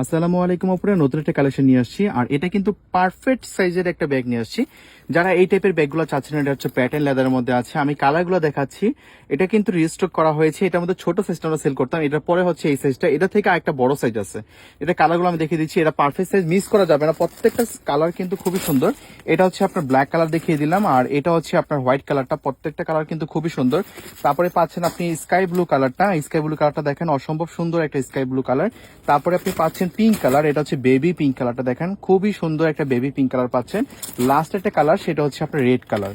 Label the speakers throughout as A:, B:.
A: আসসালামু আলাইকুম উপরে নতুন একটা কালেকশন নিয়ে আসছি। আর এটা কিন্তু পারফেক্ট সাইজের একটা ব্যাগ নিয়ে আসছি। যারা এই টাইপের ব্যাগগুলো চাচ্ছেন, এটা হচ্ছে প্যাটার্ন লেদারের মধ্যে আছে। আমি কালারগুলো দেখাচ্ছি। এটা কিন্তু রিস্টক করা হয়েছে। এটার মধ্যে ছোট সাইজটা আমরা সেল করতাম। এটার পরে হচ্ছে এই সাইজটা এটা থেকে একটা বড় সাইজ আছে। এটা কালারগুলো আমি দেখিয়ে দিচ্ছি। এটা পারফেক্ট সাইজ মিস করা যাবে না। প্রত্যেকটা কালার কিন্তু খুবই সুন্দর। এটা হচ্ছে আপনার ব্ল্যাক কালার দেখিয়ে দিলাম। আর এটা হচ্ছে আপনার হোয়াইট কালারটা প্রত্যেকটা কালার কিন্তু খুবই সুন্দর। তারপরে পাচ্ছেন আপনি স্কাই ব্লু কালারটা স্কাই ব্লু কালারটা দেখেন, অসম্ভব সুন্দর একটা স্কাই ব্লু কালার তারপরে আপনি পাচ্ছেন পিঙ্ক কালার এটা হচ্ছে বেবি পিঙ্ক কালারটা দেখেন। খুবই সুন্দর একটা বেবি পিঙ্ক কালার পাচ্ছেন। লাস্ট একটা কালার সেটা হচ্ছে আপনার রেড কালার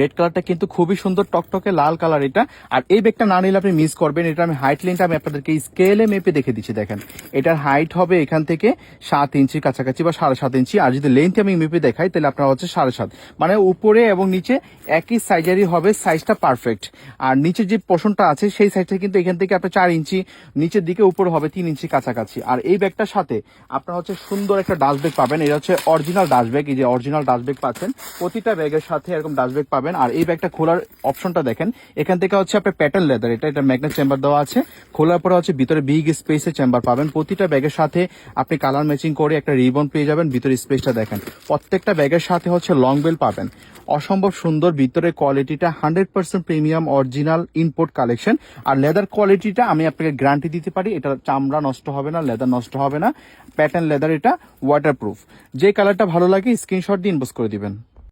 A: রেড কালারটা কিন্তু খুবই সুন্দর, টকটকে লাল কালার এটা। আর এই ব্যাগটা না নিলে আপনি মিস করবেন। এটা আমি হাইট লিনটা আমি আপনাদেরকে স্কেলে মেপে দেখে দিচ্ছি, দেখেন। এটার হাইট হবে এখান থেকে সাত ইঞ্চির কাছাকাছি বা সাড়ে সাত ইঞ্চি আর যদি লেন্থ আমি মেপে দেখাই, তাহলে আপনার হচ্ছে সাড়ে সাত। মানে উপরে এবং নিচে একই সাইজেরই হবে সাইজটা পারফেক্ট আর নিচে যে পোষণটা আছে, সেই সাইজটা কিন্তু এখান থেকে আপনার চার ইঞ্চি নিচের দিকে উপরে হবে তিন ইঞ্চি কাছাকাছি। আর এই ব্যাগটার সাথে আপনার হচ্ছে সুন্দর একটা ডাস্ট ব্যাগ পাবেন। এটা হচ্ছে অরিজিনাল ডাস্টব্যাগ এই যে অরিজিনাল ডাস্ট ব্যাগ পাচ্ছেন, প্রতিটা ব্যাগের সাথে এরকম ডাস্ট ব্যাগ পাবেন। আর এই ব্যাগটা খোলার অপশনটা দেখেন। এখান থেকে হচ্ছে আপনার প্যাটার্ন লেদার এটা এটা ম্যাগনেট চেম্বার দেওয়া আছে। খোলার পরে হচ্ছে ভিতরে বিগ স্পেসের চেম্বার পাবেন। প্রতিটা ব্যাগের সাথে আপনি কালার ম্যাচিং করে একটা রিবন পেয়ে যাবেন। ভিতরে স্পেসটা দেখেন। প্রত্যেকটা ব্যাগের সাথে হচ্ছে লং বেল পাবেন। অসম্ভব সুন্দর ভিতরে কোয়ালিটিটা hundred percent premium original import collection আর লেদার কোয়ালিটিটা আমি আপনাকে গ্যারান্টি দিতে পারি, এটা চামড়া নষ্ট হবে না লেদার নষ্ট হবে না। প্যাটার্ন লেদার এটা ওয়াটারপ্রুফ যে কালারটা ভালো লাগে স্ক্রিনশট দিয়ে ইনবক্স করে দিবেন।